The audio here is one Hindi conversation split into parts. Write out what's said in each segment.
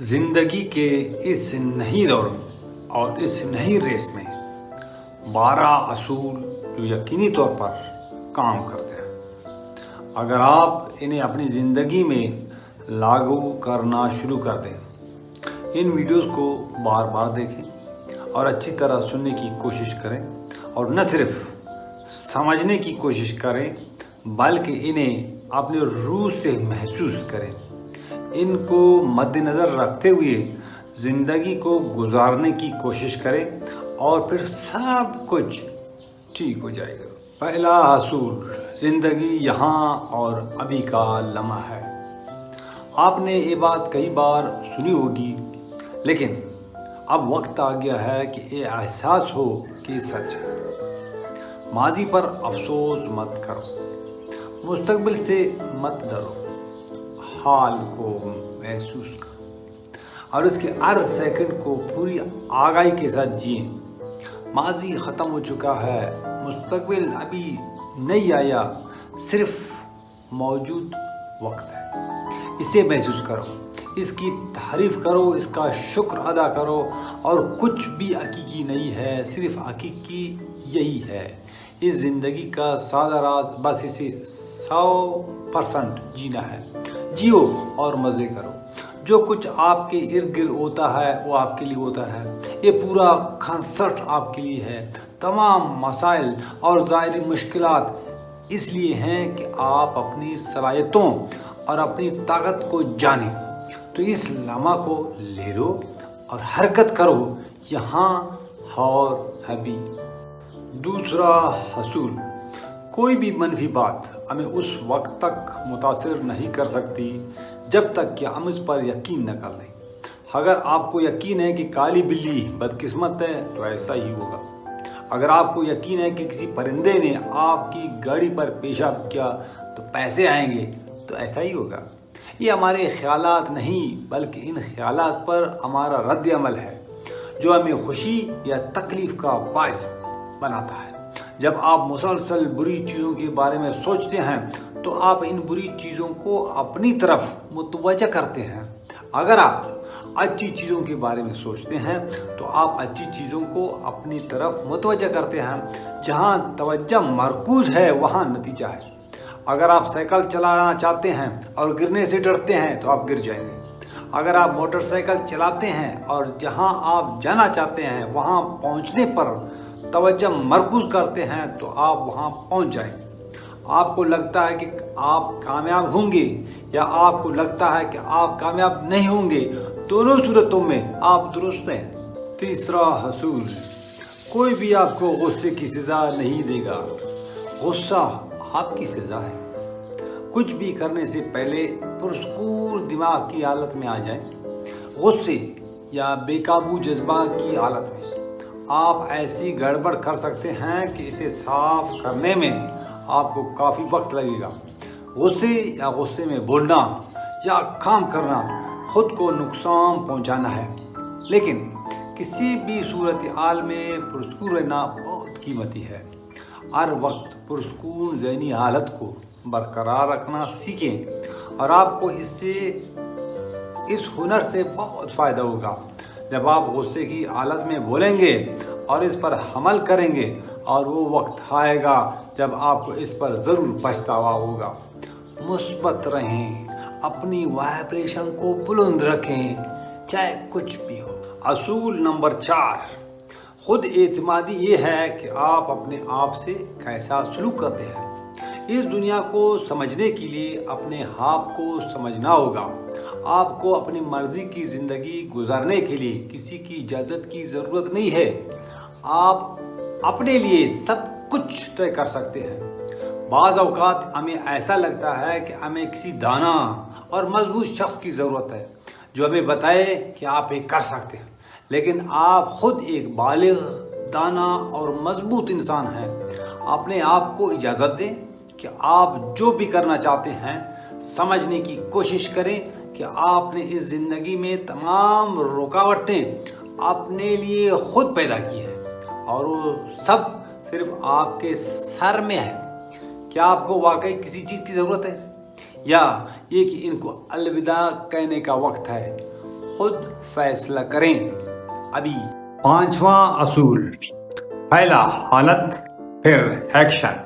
ज़िंदगी के इस नहीं दौर में और इस नहीं रेस में बारह असूल जो यकीनी तौर पर काम करते हैं। अगर आप इन्हें अपनी ज़िंदगी में लागू करना शुरू कर दें, इन वीडियोस को बार बार देखें और अच्छी तरह सुनने की कोशिश करें और न सिर्फ़ समझने की कोशिश करें, बल्कि इन्हें अपने रूह से महसूस करें। इनको मद्देनज़र रखते हुए ज़िंदगी को गुजारने की कोशिश करें और फिर सब कुछ ठीक हो जाएगा। पहला असूल, ज़िंदगी यहाँ और अभी का लम्हा है। आपने ये बात कई बार सुनी होगी, लेकिन अब वक्त आ गया है कि ये एहसास हो कि सच है। माजी पर अफसोस मत करो, मुस्तकबिल से मत डरो। हाल को महसूस करो। और उसके हर सेकंड को पूरी आगाही के साथ जिए। माजी ख़त्म हो चुका है, मुस्तकबिल अभी नहीं आया, सिर्फ़ मौजूद वक्त है। इसे महसूस करो, इसकी तारीफ़ करो, इसका शुक्र अदा करो, और कुछ भी हकीकी नहीं है, सिर्फ़ हकीकी यही है। इस ज़िंदगी का सादा राज बस इसे सौ परसेंट जीना है। जियो और मज़े करो। जो कुछ आपके इर्द गिर्द होता है, वो आपके लिए होता है। ये पूरा कंसर्ट आपके लिए है। तमाम मसाइल और ज़ाहरी मुश्किल इसलिए हैं कि आप अपनी सलाहियतों और अपनी ताकत को जानें। तो इस लामा को ले लो और हरकत करो। यहाँ और अभी दूसरा हसूल। कोई भी मनफी बात हमें उस वक्त तक मुतासर नहीं कर सकती, जब तक कि हम इस पर यकीन न कर लें। अगर आपको यकीन है कि काली बिल्ली बदकिस्मत है तो ऐसा ही होगा। अगर आपको यकीन है कि किसी परिंदे ने आपकी गाड़ी पर पेशाब किया तो पैसे आएँगे तो ऐसा ही होगा। ये हमारे ख्याल नहीं, बल्कि इन ख्याल पर हमारा रद्द अमल है, जो हमें खुशी या तकलीफ़ का बायस बनाता है। जब आप मुसलसल बुरी चीज़ों के बारे में सोचते हैं तो आप इन बुरी चीज़ों को अपनी तरफ़ मुतवजह करते हैं। अगर आप अच्छी चीज़ों के बारे में सोचते हैं तो आप अच्छी चीज़ों को अपनी तरफ़ मुतवजह करते हैं। जहाँ तवज्जो मरकूज है, वहाँ नतीजा है। अगर आप साइकिल चलाना चाहते हैं और गिरने से डरते हैं तो आप गिर जाएँगे। अगर आप मोटरसाइकिल चलाते हैं और जहाँ आप जाना चाहते हैं, वहाँ पहुँचने पर तवज्जो मरकूज करते हैं तो आप वहाँ पहुँच जाएँगे आपको लगता है कि आप कामयाब होंगे या आपको लगता है कि आप कामयाब नहीं होंगे, दोनों सूरतों में आप दुरुस्त हैं। तीसरा हसूल, कोई भी आपको गुस्से की सज़ा नहीं देगा। गुस्सा आपकी सज़ा है। कुछ भी करने से पहले पुरस्कूर दिमाग की हालत में आ जाए। गुस्से या बेकाबू जज्बा की हालत में। आप ऐसी गड़बड़ कर सकते हैं कि इसे साफ़ करने में आपको काफ़ी वक्त लगेगा। गुस्से या गुस्से में बोलना या काम करना खुद को नुकसान पहुंचाना है। लेकिन किसी भी सूरत हाल में पुरस्कून रहना बहुत कीमती है। हर वक्त पुरस्कून जहनी हालत को बरकरार रखना सीखें और आपको इससे, इस हुनर से बहुत फ़ायदा होगा। जब आप गुस्से की हालत में बोलेंगे और इस पर हमल करेंगे और वो वक्त आएगा जब आपको इस पर ज़रूर पछतावा होगा। मुस्बत रहें, अपनी वाइब्रेशन को बुलंद रखें, चाहे कुछ भी हो। असूल नंबर चार, खुद एतमादी ये है कि आप अपने आप से कैसा सलूक करते हैं। इस दुनिया को समझने के लिए अपने आप को समझना होगा। आपको अपनी मर्ज़ी की ज़िंदगी गुजारने के लिए किसी की इजाज़त की ज़रूरत नहीं है। आप अपने लिए सब कुछ तय कर सकते हैं। बाज़ अवकात हमें ऐसा लगता है कि हमें किसी दाना और मज़बूत शख्स की ज़रूरत है, जो हमें बताए कि आप ये कर सकते हैं। लेकिन आप खुद एक बालिग, दाना और मज़बूत इंसान हैं। अपने आप को इजाज़त दें कि आप जो भी करना चाहते हैं, समझने की कोशिश करें कि आपने इस ज़िंदगी में तमाम रुकावटें अपने लिए खुद पैदा की हैं और वो सब सिर्फ़ आपके सर में है। क्या आपको वाकई किसी चीज़ की ज़रूरत है? या ये कि इनको अलविदा कहने का वक्त है, खुद फैसला करें। अभी पांचवा असूल, पहला हालत, फिर एक्शन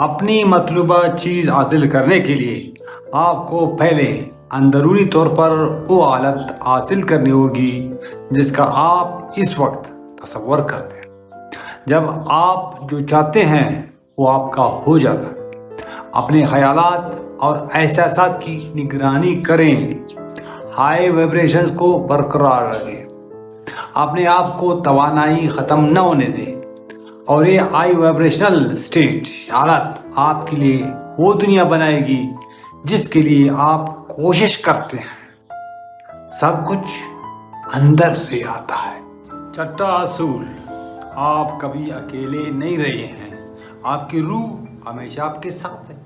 अपनी मतलूबा चीज़ हासिल करने के लिए आपको पहले अंदरूनी तौर पर वो हालत हासिल करनी होगी जिसका आप इस वक्त तस्वर करते हैं। जब आप जो चाहते हैं वो आपका हो जाता है। अपने ख्याल और एहसास की निगरानी करें। हाई वाइब्रेशंस को बरकरार रखें। अपने आप को तोानाई ख़त्म न होने दें। और ये हाई वाइब्रेशनल स्टेट हालत आपके लिए वो दुनिया बनाएगी जिसके लिए आप कोशिश करते हैं। सब कुछ अंदर से आता है। चट्टा असूल, आप कभी अकेले नहीं रहे हैं। आपकी रूह हमेशा आपके साथ है।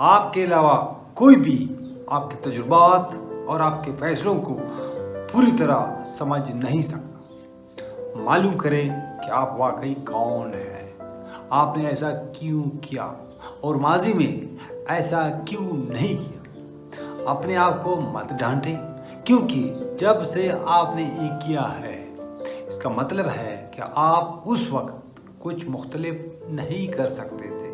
आपके अलावा कोई भी आपके तजुर्बात और आपके फैसलों को पूरी तरह समझ नहीं सकता। मालूम करें कि आप वाकई कौन हैं। आपने ऐसा क्यों किया? और माजी में ऐसा क्यों नहीं किया? अपने आप को मत डांटें, क्योंकि जब से आपने ये किया है, इसका मतलब है कि आप उस वक्त कुछ मुख्तलिफ़ नहीं कर सकते थे।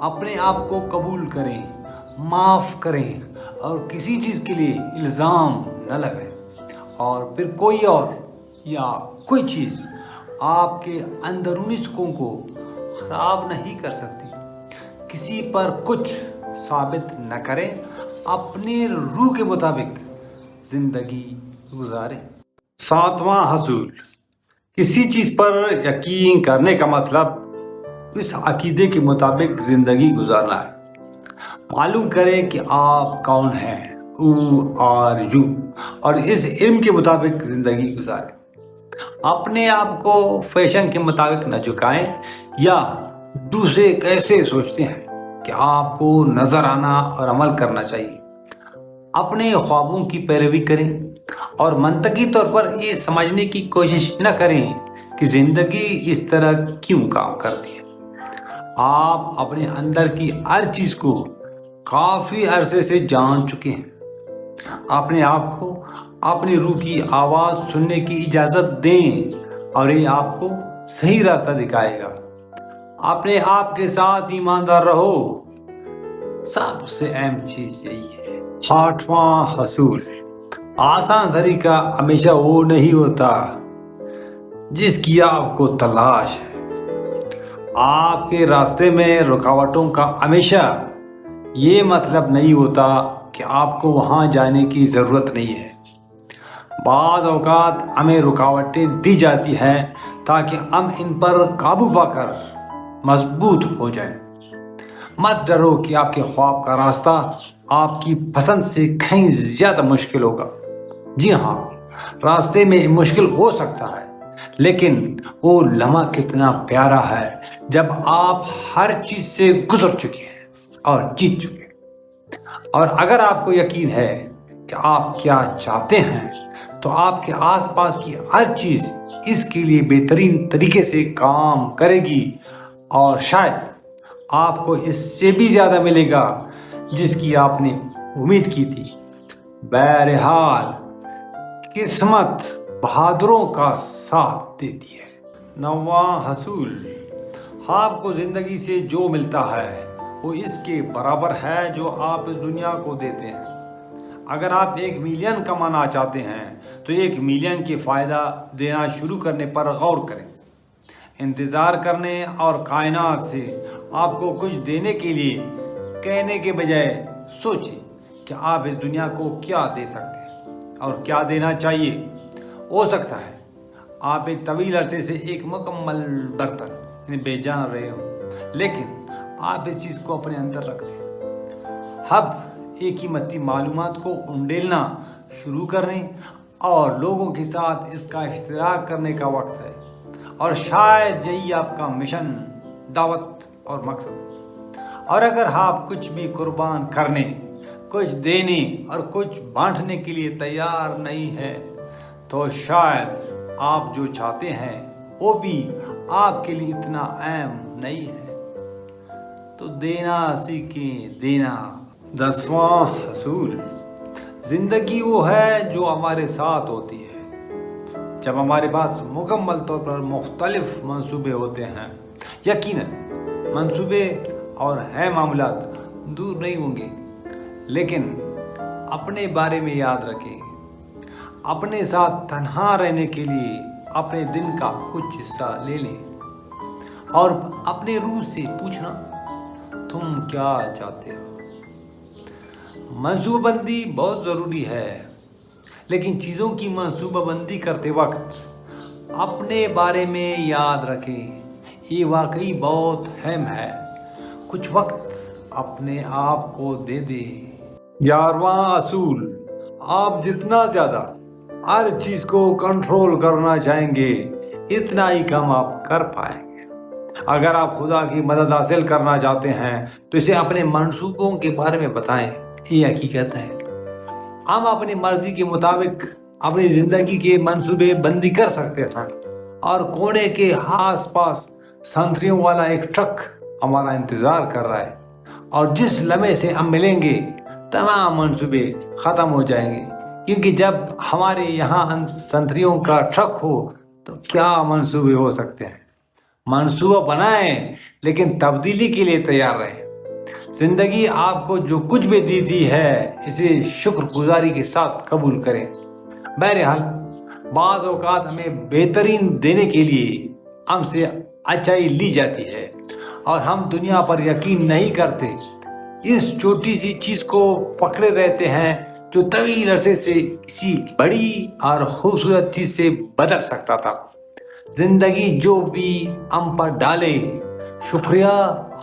अपने आप को कबूल करें, माफ़ करें, और किसी चीज़ के लिए इल्ज़ाम न लगाएँ। और फिर कोई और या कोई चीज़ आपके अंदरूनी सुकून को ख़राब नहीं कर सकती। किसी पर कुछ साबित न करें, अपने रूह के मुताबिक ज़िंदगी गुजारें। सातवां हसूल, किसी चीज़ पर यकीन करने का मतलब इस अकीदे के मुताबिक ज़िंदगी गुजारना है। मालूम करें कि आप कौन हैं ऊ और यू और इस इल्म के मुताबिक ज़िंदगी गुजारें। अपने आप को फ़ैशन के मुताबिक न झुकाएँ, या दूसरे कैसे सोचते हैं कि आपको नज़र आना और अमल करना चाहिए। अपने ख्वाबों की पैरवी करें और मनतकी तौर पर ये समझने की कोशिश न करें कि ज़िंदगी इस तरह क्यों काम करती है। आप अपने अंदर की हर चीज़ को काफ़ी अरसे से जान चुके हैं। अपने आप को अपनी रूह की आवाज़ सुनने की इजाज़त दें और ये आपको सही रास्ता दिखाएगा। अपने आप के साथ ईमानदार रहो। सबसे अहम चीज़ यही है। आठवां हसूल। आसान तरीका हमेशा वो नहीं होता जिसकी आपको तलाश है। आपके रास्ते में रुकावटों का हमेशा ये मतलब नहीं होता कि आपको वहाँ जाने की ज़रूरत नहीं है। बाज़ अवकात हमें रुकावटें दी जाती हैं ताकि हम इन पर काबू पाकर मज़बूत हो जाएँ। मत डरो कि आपके ख्वाब का रास्ता आपकी पसंद से कहीं ज़्यादा मुश्किल होगा जी हाँ रास्ते में मुश्किल हो सकता है, लेकिन वो लम्हा कितना प्यारा है जब आप हर चीज़ से गुजर चुके हैं और जीत चुके हैं और अगर आपको यकीन है कि आप क्या चाहते हैं तो आपके आसपास की हर चीज़ इसके लिए बेहतरीन तरीके से काम करेगी। और शायद आपको इससे भी ज़्यादा मिलेगा जिसकी आपने उम्मीद की थी। बहरहाल, किस्मत बहादुरों का साथ देती है। नवा हसूल, आपको ज़िंदगी से जो मिलता है, वो इसके बराबर है जो आप इस दुनिया को देते हैं। अगर आप एक मिलियन कमाना चाहते हैं तो एक मिलियन के फ़ायदा देना शुरू करने पर गौर करें। इंतज़ार करने और कायनात से आपको कुछ देने के लिए कहने के बजाय सोचें कि आप इस दुनिया को क्या दे सकते हैं और क्या देना चाहिए। हो सकता है आप एक तवील अरसे से एक मुकम्मल बर्तन यानी बेजान रहे हो, लेकिन आप इस चीज़ को अपने अंदर रख दें। अब एक ही मती मालूम को उंडेलना शुरू करें और लोगों के साथ इसका इश्तराक करने का वक्त है। और शायद यही आपका मिशन, दावत और मकसद। और अगर आप कुछ भी कुर्बान करने, कुछ देने और कुछ बांटने के लिए तैयार नहीं है तो शायद आप जो चाहते हैं, वो भी आपके लिए इतना अहम नहीं है। तो देना सीखें, देना। दसवां हसूल। ज़िंदगी वो है जो हमारे साथ होती है। जब हमारे पास मुकम्मल तौर पर मुख्तलिफ़ मंसूबे होते हैं, यकीनन मंसूबे और है मामला दूर नहीं होंगे। लेकिन अपने बारे में याद रखें। अपने साथ तन्हा रहने के लिए अपने दिन का कुछ हिस्सा ले लें। और अपने रूह से पूछना, तुम क्या चाहते हो? मनसूबाबंदी बहुत ज़रूरी है, लेकिन चीज़ों की मनसूबाबंदी करते वक्त अपने बारे में याद रखें। ये वाकई बहुत अहम है। कुछ वक्त अपने आप को दे दे। ग्यारहवा असूल, आप जितना ज़्यादा हर चीज़ को कंट्रोल करना चाहेंगे, इतना ही कम आप कर पाएँगे। अगर आप खुदा की मदद हासिल करना चाहते हैं तो इसे अपने मंसूबों के बारे में बताएँ। ये हकीकत है। हम अपनी मर्ज़ी के मुताबिक अपनी ज़िंदगी के मंसूबे बंदी कर सकते थे और कोने के आस पास संतरियों वाला एक ट्रक हमारा इंतज़ार कर रहा है और जिस लम्हे से हम मिलेंगे, तमाम मंसूबे ख़त्म हो जाएँगे। क्योंकि जब हमारे यहाँ संतरियों का ट्रक हो तो क्या मंसूबे हो सकते हैं? मंसूबा बनाएँ, लेकिन तब्दीली के लिए तैयार रहें। ज़िंदगी आपको जो कुछ भी दी दी है, इसे शुक्रगुजारी के साथ कबूल करें। बहरहाल, बाज़ अवकात हमें बेहतरीन देने के लिए हमसे अच्छाई ली जाती है और हम दुनिया पर यकीन नहीं करते। इस छोटी सी चीज़ को पकड़े रहते हैं, जो तवील अरसे से किसी बड़ी और खूबसूरत चीज़ से बदल सकता था। ज़िंदगी जो भी हम पर डाले, शुक्रिया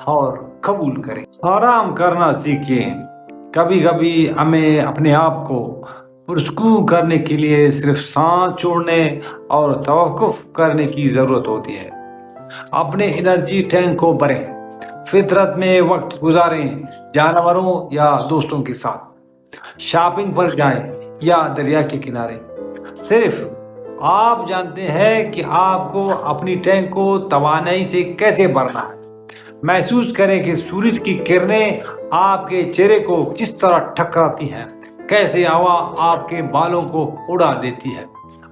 और कबूल करें। आराम करना सीखें कभी कभी हमें अपने आप को पुरस्कून करने के लिए सिर्फ़ सांस छोड़ने और तवकुफ करने की ज़रूरत होती है। अपने एनर्जी टैंक को भरें फितरत में वक्त गुजारें जानवरों या दोस्तों के साथ। शॉपिंग पर जाएँ या दरिया के किनारे। सिर्फ़ आप जानते हैं कि आपको अपनी टैंक को तवानाई से कैसे भरना है। महसूस करें कि सूरज की किरणें आपके चेहरे को किस तरह टकराती हैं। कैसे हवा आपके बालों को उड़ा देती है।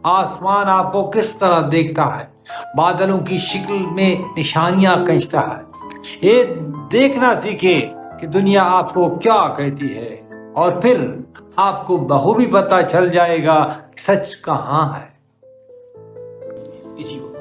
आसमान आपको किस तरह देखता है। बादलों की शक्ल में निशानियाँ खींचता है। ये देखना सीखे कि दुनिया आपको क्या कहती है। और फिर आपको बखूबी पता चल जाएगा सच कहाँ है। इसी को